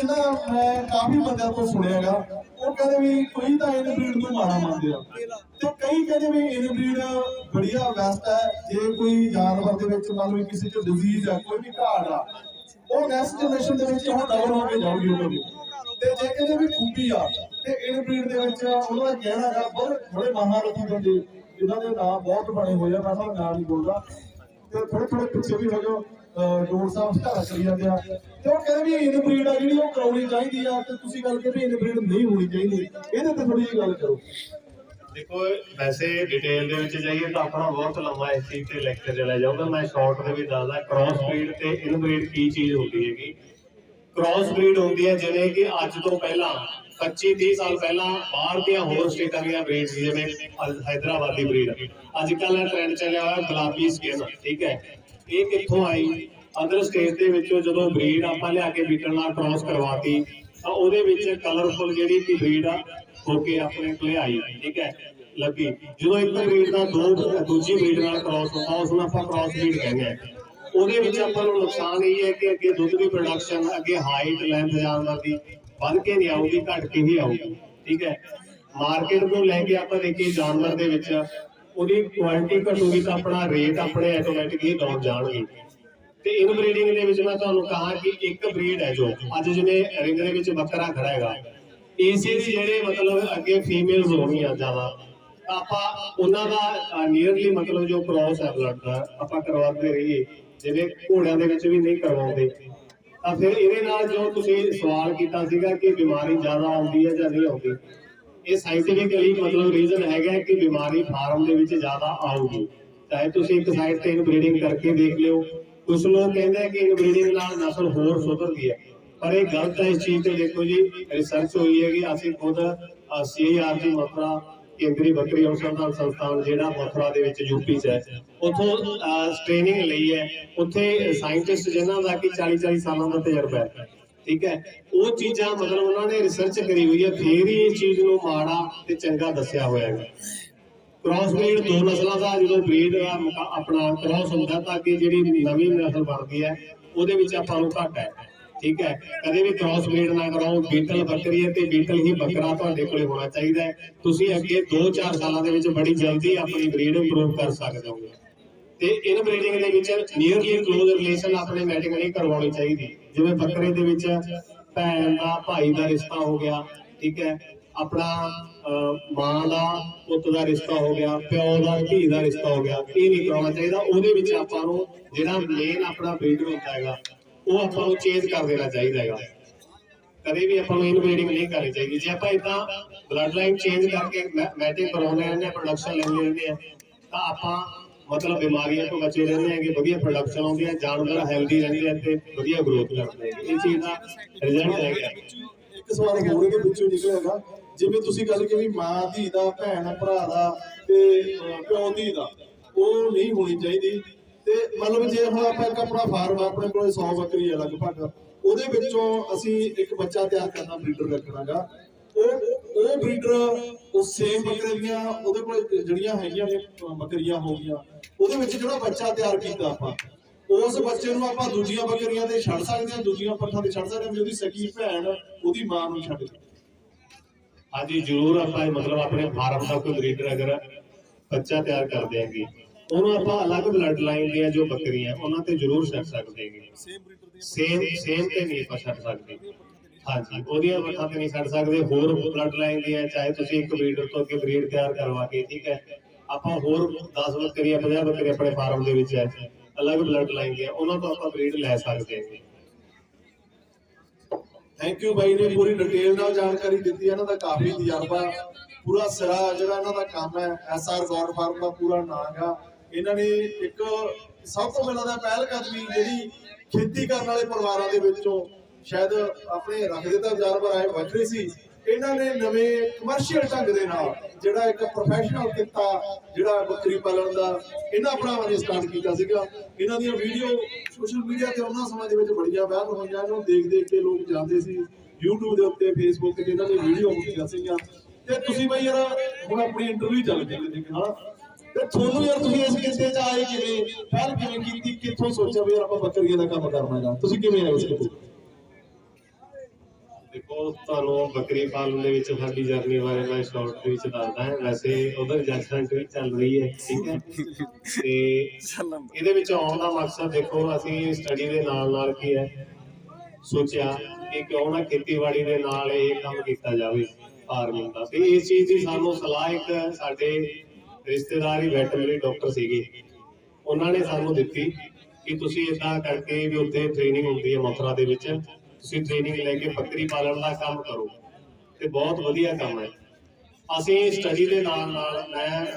ਵਿੱਚ ਨਾ ਮੈਂ ਕਾਫੀ ਬੰਦਿਆਂ ਤੋਂ ਸੁਣਿਆਗਾ, ਉਹ ਕਹਿੰਦੇ ਵੀ ਕੋਈ ਤਾਂ ਇਹਨ ਬਰੀਡ ਨੂੰ ਮਾੜਾ ਮੰਨਦੇ ਆ। ਤੇ ਕਈ ਕਹਿੰਦੇ ਵੀ ਇਹਨ ਬਰੀਡ ਬੜੀਆ ਬੈਸਟ ਹੈ ਜੇ ਕੋਈ ਜਾਨਵਰ ਦੇ ਵਿੱਚ ਮੰਨ ਲਓ ਕਿਸੇ ਚ ਡਿਜ਼ੀਜ਼ ਆ, ਕੋਈ ਵੀ ਘਾੜ ਆ, ਉਹ ਨੈਕਸਟ ਜਨਰੇਸ਼ਨ ਦੇ ਵਿੱਚ ਹੁਣ ਡਬਲ ਹੋ ਕੇ ਜਾਊਗੀ ਉਹਨਾਂ ਦੀ। ਤੇ ਜੇ ਕਹਿੰਦੇ ਵੀ ਖੂਬੀ ਆ, ਤੇ ਇਹਨ ਬਰੀਡ ਦੇ ਵਿੱਚ ਉਹਨਾਂ ਦਾ ਕਹਿਣਾ ਹੈਗਾ, ਬਹੁਤ ਬੜੇ ਮਹਾਰਥੀ ਬੰਦੇ ਜਿਨ੍ਹਾਂ ਦੇ ਨਾਮ ਬਹੁਤ ਬਣੇ ਹੋਏ ਆ, ਮੈਂ ਉਹਨਾਂ ਦਾ ਨਾਮ ਨਹੀਂ ਬੋਲਦਾ। ਤੇ ਥੋੜੇ ਥੋੜੇ ਪਿੱਛੇ ਵੀ ਹੋ ਜਾਓ। ਡੋਰ ਸਾਹਿਬ ਧਾਰਾ ਕਰੀ ਜਾਂਦੇ ਆ। ਤੇ ਉਹ ਕਹਿੰਦੇ ਵੀ ਇਨ ਬਰੀਡ ਆ ਜਿਹੜੀ ਉਹ ਕਰਾਉਣੀ ਚਾਹੀਦੀ ਆ, ਤੇ ਤੁਸੀਂ ਗੱਲ ਕਿ ਵੀ ਇਨ ਬਰੀਡ ਨਹੀਂ ਹੋਣੀ ਚਾਹੀਦੀ। ਇਹਦੇ ਤੇ ਥੋੜੀ ਜਿਹੀ ਗੱਲ ਕਰੋ। ਦੇਖੋ, ਵੈਸੇ ਡਿਟੇਲ ਦੇ ਵਿੱਚ ਜਾਈਏ ਤਾਂ ਆਪਣਾ ਬਹੁਤ ਲੰਮਾ ਇਸ ਚੀਜ਼ ਤੇ ਲੈਕਚਰ ਚਲਾ ਜਾਊਗਾ। ਮੈਂ ਸ਼ਾਰਟ ਦੇ ਵਿੱਚ ਦੱਸਦਾ ਕ੍ਰਾਸ ਬਰੀਡ ਤੇ ਇਨਬਰੀਡ ਕੀ ਚੀਜ਼ ਹੁੰਦੀ ਹੈਗੀ? ਕ੍ਰਾਸ ਬਰੀਡ ਹੁੰਦੀ ਹੈ ਜਿਵੇਂ ਕਿ ਅੱਜ ਤੋਂ ਪਹਿਲਾਂ 25 30 ਸਾਲ ਪਹਿਲਾਂ ਬਾਹਰ ਦੀਆਂ ਹੋਰ ਸਟੇਟਾਂ ਦੀਆਂ ਬਰੀਡ ਸੀ ਜਿਵੇਂ ਅਲ- ਬਰੀਡ ਅੱਜ ਕੱਲ੍ਹ ਟ੍ਰੈਂਡ ਚੱਲਿਆ ਹੋਇਆ ਗੁਲਾਬੀ ਸਕਿਨ ਠੀਕ ਹੈ? ਇਹ ਕਿੱਥੋਂ ਆਈ? ਅਦਰ ਸਟੇਟ ਦੇ ਵਿੱਚੋਂ ਜਦੋਂ ਬਰੀਡ ਆਪਾਂ ਲਿਆ ਕੇ ਬੀਟਲ ਨਾਲ ਕ੍ਰਾਸ ਕਰਵਾਤੀ, ਤਾਂ ਉਹਦੇ ਵਿੱਚ ਕਲਰਫੁਲ ਜਿਹੜੀ ਕਿ ਬਰੀਡ ਆ, ਹੋ ਕੇ ਆਪਣੇ ਕੋਲੇ ਆਈ, ਠੀਕ ਹੈ? ਲੱਗੀ। ਜਦੋਂ ਇੱਕ ਬਰੀਡ ਦਾ ਦੋ ਦੂਜੀ ਬਰੀਡ ਨਾਲ ਕ੍ਰਾਸ ਹੁੰਦਾ, ਉਸ ਨੂੰ ਆਪਾਂ ਕ੍ਰਾਸ ਬਰੀਡ ਕਹਿੰਦੇ ਆ। ਉਹਦੇ ਵਿੱਚ ਆਪਾਂ ਨੂੰ ਨੁਕਸਾਨ ਇਹ ਹੈ ਕਿ ਅੱਗੇ ਦੁੱਧ ਦੀ ਪ੍ਰੋਡਕਸ਼ਨ ਅੱਗੇ ਹਾਈਟ ਲੈਂਥ ਜਾਨਵਰ ਦੀ ਵੱਧ ਕੇ ਨਹੀਂ ਆਊਗੀ, ਘਟ ਕੇ ਹੀ ਆਊਗੀ, ਠੀਕ ਹੈ? ਮਾਰਕੀਟ ਨੂੰ ਲੈ ਕੇ ਆਪਾਂ ਦੇਖੀਏ, ਜਾਨਵਰ ਦੇ ਵਿੱਚ ਉਹਦੀ ਕੁਆਲਿਟੀ ਘਟੂਗੀ ਤਾਂ ਆਪਣਾ ਰੇਟ ਆਪਣੇ ਆਟੋਮੈਟਿਕ ਹੀ ਡਾਊਨ ਜਾਣਗੇ। ਤੇ ਇਨ ਬਰੀਡਿੰਗ ਦੇ ਵਿੱਚ ਮੈਂ ਤੁਹਾਨੂੰ ਕਹਾ ਕਿ ਇੱਕ ਬਰੀਡ ਹੈ ਜੋ, ਅੱਜ ਜਿਵੇਂ ਰਿੰਗ ਦੇ ਵਿੱਚ ਬੱਕਰਾ ਖੜਾ ਹੈਗਾ ਇਸੇ ਦੀ ਜਿਹੜੇ ਮਤਲਬ ਅੱਗੇ ਫੀਮੇਲਸ ਹੋਣਗੀਆਂ ਜ਼ਿਆਦਾ ਆਪਾਂ ਉਹਨਾਂ ਦਾ ਨੀਅਰਲੀ ਮਤਲਬ ਜੋ ਕ੍ਰਾਸ ਹੈ ਬਲੱਡ ਦਾ, ਆਪਾਂ ਕਰਵਾਉਂਦੇ ਰਹੀਏ, ਜਿਵੇਂ ਘੋੜਿਆਂ ਦੇ ਵਿੱਚ ਵੀ ਨਹੀਂ ਕਰਵਾਉਂਦੇ। ਤਾਂ ਫਿਰ ਇਹਦੇ ਨਾਲ ਜੋ ਤੁਸੀਂ ਸਵਾਲ ਕੀਤਾ ਸੀਗਾ ਕਿ ਬਿਮਾਰੀ ਜ਼ਿਆਦਾ ਆਉਂਦੀ ਹੈ ਜਾਂ ਨਹੀਂ ਆਉਂਦੀ ਇਹ ਸਾਇੰਟੀਫਿਕਲੀ ਮਤਲਬ ਰੀਜ਼ਨ ਹੈਗਾ ਕਿ ਬਿਮਾਰੀ ਫਾਰਮ ਦੇ ਵਿੱਚ ਜ਼ਿਆਦਾ ਆਊਗੀ। ਚਾਹੇ ਤੁਸੀਂ ਇੱਕ ਸਾਈਡ ਤੇ ਇਨਬਰੀਡਿੰਗ ਕਰਕੇ ਦੇਖ ਲਿਓ ਕੁਝ ਲੋਕ ਕਹਿੰਦੇ ਕਿ ਇਨਬਰੀਡਿੰਗ ਨਾਲ ਨਸਲ ਹੋਰ ਸੁਧਰਦੀ ਹੈ। ਪਰ ਇਹ ਗਲਤ ਹੈ ਇਸ ਚੀਜ਼ ਤੇ ਦੇਖੋ ਜੀ ਰਿਸਰਚ ਹੋਈ ਹੈ ਕਿ ਅਸੀਂ ਖੁਦ ਸੀਆਰ ਦੀ ਮਥੁਰਾ ਕੇਂਦਰੀ ਬੱਕਰੀ ਅਨੁਸੰਧਾਨ ਸੰਸਥਾਨ ਜਿਹੜਾ ਮਥੁਰਾ ਦੇ ਵਿੱਚ ਯੂਪੀ 'ਚ ਹੈ, ਉੱਥੋਂ ਟ੍ਰੇਨਿੰਗ ਲਈ ਹੈ। ਉੱਥੇ ਸਾਇੰਟਿਸਟ ਜਿਨ੍ਹਾਂ ਦਾ ਕਿ 40 40 ਸਾਲਾਂ ਦਾ ਤਜਰਬਾ ਹੈ। ਠੀਕ ਹੈ? ਉਹ ਚੀਜ਼ਾਂ ਮਤਲਬ ਉਹਨਾਂ ਨੇ ਰਿਸਰਚ ਕਰੀ ਹੋਈ ਹੈ, ਫੇਰ ਹੀ ਇਹ ਚੀਜ਼ ਨੂੰ ਮਾੜਾ ਤੇ ਚੰਗਾ ਦੱਸਿਆ ਹੋਇਆ ਹੈ ਕ੍ਰਾਸ ਬਰੀਡ ਦੋ ਨਸਲਾਂ ਦਾ ਜਦੋਂ ਬਰੀਡ ਆਪਣਾ ਕ੍ਰਾਸ ਹੁੰਦਾ ਤਾਂ ਕਿ ਜਿਹੜੀ ਨਵੀਂ ਨਸਲ ਬਣਦੀ ਹੈ, ਉਹਦੇ ਵਿੱਚ ਆਪਾਂ ਨੂੰ ਘੱਟ ਹੈ। ਠੀਕ ਹੈ? ਕਦੇ ਵੀ ਕ੍ਰਾਸ ਬਰੀਡ ਨਾ ਕਰਾਓ ਬੀਟਲ ਬੱਕਰੀ ਹੈ ਤੇ ਬੀਟਲ ਹੀ ਬੱਕਰਾ ਤੁਹਾਡੇ ਕੋਲੇ ਹੋਣਾ ਚਾਹੀਦਾ ਹੈ। ਤੁਸੀਂ ਅੱਗੇ 2-4 ਸਾਲਾਂ ਦੇ ਵਿੱਚ ਬੜੀ ਜਲਦੀ ਆਪਣੀ ਬਰੀਡ ਇੰਪਰੂਵ ਕਰ ਸਕਦੇ ਹੋ। ਤੇ ਇਨ ਬਰੀਡਿੰਗ ਦੇ ਵਿੱਚ ਨੀਅਰਲੀ ਕਲੋਜ਼ ਰਿਲੇਸ਼ਨ ਆਪਣੇ ਮੈਟਿੰਗ ਨਹੀਂ ਕਰਵਾਉਣੀ ਚਾਹੀਦੀ। ਜਿਵੇਂ ਬੱਕਰੇ ਦੇ ਵਿੱਚ ਭੈਣ ਦਾ, ਭਾਈ ਦਾ ਰਿਸ਼ਤਾ ਹੋ ਗਿਆ, ਠੀਕ ਹੈ। ਆਪਣਾ ਮਾਂ ਦਾ, ਪੁੱਤ ਦਾ ਰਿਸ਼ਤਾ ਹੋ ਗਿਆ, ਪਿਓ ਦਾ, ਧੀ ਦਾ ਰਿਸ਼ਤਾ ਹੋ ਗਿਆ, ਇਹ ਨਹੀਂ ਕਰਾਉਣਾ ਚਾਹੀਦਾ। ਉਹਦੇ ਵਿੱਚ ਆਪਾਂ ਨੂੰ ਜਿਹੜਾ ਮੇਨ ਆਪਣਾ ਬਰੀਡਰ ਹੁੰਦਾ ਹੈਗਾ, ਉਹ ਆਪਾਂ ਨੂੰ ਚੇਂਜ ਕਰ ਦੇਣਾ ਚਾਹੀਦਾ ਹੈਗਾ। ਕਦੇ ਵੀ ਆਪਾਂ ਨੂੰ ਇਨਬਰੀਡਿੰਗ ਨਹੀਂ ਕਰਨੀ ਚਾਹੀਦੀ। ਜੇ ਆਪਾਂ ਇਦਾਂ ਬਲੱਡ ਲਾਈਨ ਚੇਂਜ ਕਰਕੇ ਮੈਟਿੰਗ ਕਰਾਉਂਦੇ ਰਹਿੰਦੇ ਆ ਪ੍ਰੋਡਕਸ਼ਨ ਲੈਂਦੇ ਰਹਿੰਦੇ ਆ ਤਾਂ ਆਪਾਂ ਮਤਲਬ ਬਿਮਾਰੀਆਂ ਤੋਂ ਬਚੇ ਰਹਿੰਦੇ ਆ ਵਧੀਆ ਪ੍ਰੋਡਕਸ਼ਨ ਆਉਂਦੀ ਹੈ ਜਾਨਵਰ ਹੈਲਦੀ ਰਹਿੰਦੇ ਆ ਤੇ ਵਧੀਆ ਗਰੋਥ ਕਰਦੇ ਆ। ਇਹ ਚੀਜ਼ ਦਾ ਰਿਜ਼ਲਟ ਹੈਗਾ। ਇੱਕ ਸਵਾਲ ਹੋਰ ਇਹਦੇ ਵਿੱਚੋਂ ਨਿਕਲੇਗਾ ਜਿਵੇਂ ਤੁਸੀਂ ਗੱਲ ਕੀਤੀ ਮਾਂ, ਧੀ ਦਾ, ਭੈਣ, ਭਰਾ ਦਾ ਤੇ ਪਿਓ, ਧੀ ਦਾ, ਉਹ ਨਹੀਂ ਹੋਣੀ ਚਾਹੀਦੀ। ਤੇ ਮਤਲਬ ਜੇ ਹੁਣ ਆਪਾਂ ਇੱਕ ਆਪਣਾ ਫਾਰਮ ਆਪਣੇ ਕੋਲ 100 ਬੱਕਰੀ ਹੈ ਲਗਭਗ, ਉਹਦੇ ਵਿੱਚੋਂ ਅਸੀਂ ਇੱਕ ਬੱਚਾ ਤਿਆਰ ਕਰਨਾ ਬਰੀਡਰ ਰੱਖਣਾਗਾ, ਉਹ ਉਹ ਬਰੀਡਰ ਉਹ ਸੇਮ ਬੱਕਰੇ ਦੀਆਂ ਉਹਦੇ ਕੋਲ ਜਿਹੜੀਆਂ ਹੈਗੀਆਂ ਨੇ ਬੱਕਰੀਆਂ ਹੋ ਗਈਆਂ। ਉਹਦੇ ਵਿੱਚ ਜਿਹੜਾ ਬੱਚਾ ਤਿਆਰ ਕੀਤਾ ਆਪਾਂ ਉਸ ਬੱਚੇ ਨੂੰ ਆਪਾਂ ਦੂਜੀਆਂ ਬੱਕਰੀਆਂ ਤੇ ਛੱਡ ਸਕਦੇ ਹਾਂ ਦੂਜੀਆਂ ਪੱਠਾਂ ਤੇ ਛੱਡ ਸਕਦੇ ਹਾਂ ਵੀ ਉਹਦੀ ਸਕੀ ਭੈਣ ਉਹਦੀ ਮਾਂ ਨੂੰ ਛੱਡ ਦੇ। ਹਾਂਜੀ ਜ਼ਰੂਰ ਆਪਾਂ ਇਹ ਮਤਲਬ ਆਪਣੇ ਫਾਰਮ ਦਾ ਕੋਈ ਬਰੀਡਰ ਅਗਰ ਬੱਚਾ ਤਿਆਰ ਕਰ ਦਿਆਂਗੇ ਉਹਨੂੰ ਆਪਾਂ ਅਲੱਗ ਬਲੱਡ ਲਾਈਨ ਦੀਆਂ ਜੋ ਬੱਕਰੀਆਂ ਉਹਨਾਂ ਤੇ ਜ਼ਰੂਰ ਛੱਡ ਸਕਦੇ ਹੈਗੇ। ਸੇਮ ਬਰੀਡਰ ਦੀ ਸੇਮ ਸੇਮ ਤੇ ਨਹੀਂ ਆਪਾਂ ਛੱਡ ਸਕਦੇ। ਹਾਂਜੀ, ਉਹਦੀਆਂ ਬੱਠਾਂ ਤੇ ਨਹੀਂ ਛੱਡ ਸਕਦੇ, ਹੋਰ ਬਲੱਡ ਲਾਈਨ ਦੀਆਂ, ਚਾਹੇ ਤੁਸੀਂ ਇੱਕ ਬਰੀਡਰ ਤੋਂ ਅੱਗੇ ਬਰੀਡ ਤਿਆਰ ਕਰਵਾ ਕੇ, ਠੀਕ ਹੈ। ਆਪਾਂ ਹੋਰ 10 ਬੱਕਰੀਆਂ 50 ਬੱਕਰੀਆਂ ਆਪਣੇ ਫਾਰਮ ਦੇ ਵਿੱਚ ਹੈ। ਅਲੱਗ ਬਲੱਡ ਲਾਈਨ ਦੀਆਂ, ਉਹਨਾਂ ਤੋਂ ਆਪਾਂ ਬਰੀਡ ਲੈ ਸਕਦੇ ਹਾਂ। ਥੈਂਕ ਯੂ ਬਾਈ ਨੇ ਪੂਰੀ ਡਿਟੇਲ ਨਾਲ ਜਾਣਕਾਰੀ ਦਿੱਤੀ, ਇਹਨਾਂ ਦਾ ਕਾਫੀ ਤਜਰਬਾ ਪੂਰਾ ਸਿਰਾ ਜਿਹੜਾ ਇਹਨਾਂ ਦਾ ਕੰਮ ਹੈ ਐਸਆਰ ਗੌਰ ਫਾਰਮ ਦਾ ਪੂਰਾ ਨਾਮ ਆ। ਇਹਨਾਂ ਨੇ ਇੱਕ ਸਭ ਤੋਂ ਪਹਿਲਾਂ ਦਾ ਪਹਿਲ ਕਦਮੀ ਜਿਹੜੀ ਖੇਤੀ ਕਰਨ ਵਾਲੇ ਪਰਿਵਾਰਾਂ ਦੇ ਵਿੱਚੋਂ ਸ਼ਾਇਦ ਆਪਣੇ ਰੱਖਦੇ ਤਾਂ ਜਾਨਵਰ ਆਏ ਵੱਖਰੇ ਸੀ। ਇਹਨਾਂ ਨੇ ਨਵੇਂ ਕਮਰਸ਼ੀਅਲ ਢੰਗ ਦੇ ਨਾਲ ਜਿਹੜਾ ਇੱਕ ਪ੍ਰੋਫੈਸ਼ਨਲ ਕਿੱਤਾ, ਜਿਹੜਾ ਬੱਕਰੀ ਪਾਲਣ ਦਾ, ਇਹਨਾਂ ਭਰਾਵਾਂ ਨੇ ਸਟਾਰਟ ਕੀਤਾ ਸੀਗਾ। ਇਹਨਾਂ ਦੀਆਂ ਵੀਡੀਓ ਸੋਸ਼ਲ ਮੀਡੀਆ ਤੇ ਉਹਨਾਂ ਸਮੇਂ ਦੇ ਵਿੱਚ ਬੜੀਆਂ ਵਾਇਰਲ ਹੋਈਆਂ ਇਹਨੂੰ ਦੇਖ ਦੇਖ ਕੇ ਲੋਕ ਜਾਂਦੇ ਸੀ। YouTube ਦੇ ਉੱਤੇ, Facebook ਤੇ ਇਹਨਾਂ ਦੀ ਵੀਡੀਓ ਹੁੰਦੀਆਂ ਸੀਗੀਆਂ। ਤੇ ਤੁਸੀਂ ਬਈ ਯਾਰ, ਹੁਣ ਆਪਣੀ ਇੰਟਰਵਿਊ ਚੱਲ ਪਈ ਦੇਖ ਹਨਾ ਤੇ ਤੁਹਾਨੂੰ ਯਾਰ ਤੁਸੀਂ ਇਸ ਕਿੱਤੇ ਚ ਆਏ ਕਿਵੇਂ? ਪਹਿਲ ਕਿਵੇਂ ਕੀਤੀ? ਕਿੱਥੋਂ ਸੋਚਿਆ ਵੀ ਯਾਰ ਆਪਾਂ ਬੱਕਰੀਆਂ ਦਾ ਕੰਮ ਕਰਨਾ ਹੈਗਾ? ਤੁਸੀਂ ਕਿਵੇਂ ਆਏ ਉਸ ਕਿੱਤੇ? ਦੇਖੋ, ਤੁਹਾਨੂੰ ਬੱਕਰੀ ਪਾਲਣ ਦੇ ਵਿੱਚ ਸਾਡੀ ਜਰਨੀ ਬਾਰੇ ਮੈਂ ਸ਼ਾਰਟ ਦੇ ਵਿੱਚ ਦੱਸਦਾ ਹਾਂ। ਵੈਸੇ ਉਧਰ ਜੱਜਮੈਂਟ ਵੀ ਚੱਲ ਰਹੀ ਹੈ, ਠੀਕ ਹੈ। ਤੇ ਇਹਦੇ ਵਿੱਚ ਆਉਣ ਦਾ ਮਕਸਦ ਦੇਖੋ, ਅਸੀਂ ਸਟੱਡੀ ਦੇ ਨਾਲ ਨਾਲ ਕੀ ਹੈ, ਸੋਚਿਆ ਕਿ ਕਿਉਂ ਨਾ ਖੇਤੀਬਾੜੀ ਦੇ ਨਾਲ ਇਹ ਕੰਮ ਕੀਤਾ ਜਾਵੇ ਫਾਰਮਿੰਗ ਦਾ। ਤੇ ਇਸ ਚੀਜ਼ ਦੀ ਸਾਨੂੰ ਸਲਾਹ ਇੱਕ ਸਾਡੇ ਰਿਸ਼ਤੇਦਾਰ ਹੀ ਵੈਟਰਨਰੀ ਡਾਕਟਰ ਸੀਗੇ। ਉਹਨਾਂ ਨੇ ਸਾਨੂੰ ਦਿੱਤੀ ਕਿ ਤੁਸੀਂ ਇਦਾਂ ਕਰਕੇ ਵੀ ਉੱਥੇ ਟ੍ਰੇਨਿੰਗ ਹੁੰਦੀ ਹੈ ਮਥੁਰਾ ਦੇ ਵਿੱਚ। ਤੁਸੀਂ ਟ੍ਰੇਨਿੰਗ ਲੈ ਕੇ ਬੱਕਰੀ ਪਾਲਣ ਦਾ ਕੰਮ ਕਰੋ। ਤੇ ਬਹੁਤ ਵਧੀਆ ਕੰਮ ਹੈ। ਅਸੀਂ ਸਟੱਡੀ ਦੇ ਨਾਲ ਨਾਲ ਮੈਂ